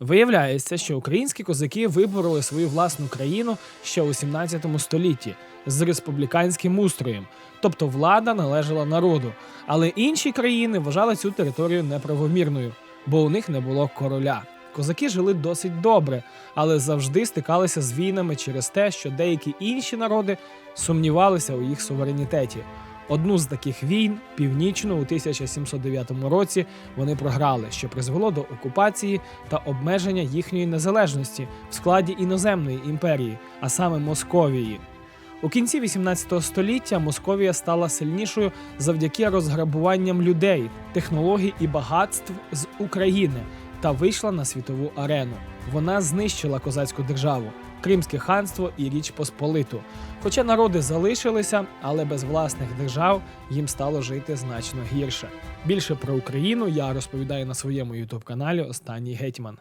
Виявляється, що українські козаки вибороли свою власну країну ще у 17 столітті з республіканським устроєм, тобто влада належала народу. Але інші країни вважали цю територію неправомірною, бо у них не було короля. Козаки жили досить добре, але завжди стикалися з війнами через те, що деякі інші народи сумнівалися у їх суверенітеті. Одну з таких війн, північну, у 1709 році, вони програли, що призвело до окупації та обмеження їхньої незалежності в складі іноземної імперії, а саме Московії. У кінці 18 століття Московія стала сильнішою завдяки розграбуванням людей, технологій і багатств з України та вийшла на світову арену. Вона знищила козацьку державу, Кримське ханство і Річ Посполиту. Хоча народи залишилися, але без власних держав їм стало жити значно гірше. Більше про Україну я розповідаю на своєму ютуб каналі Останній гетьман.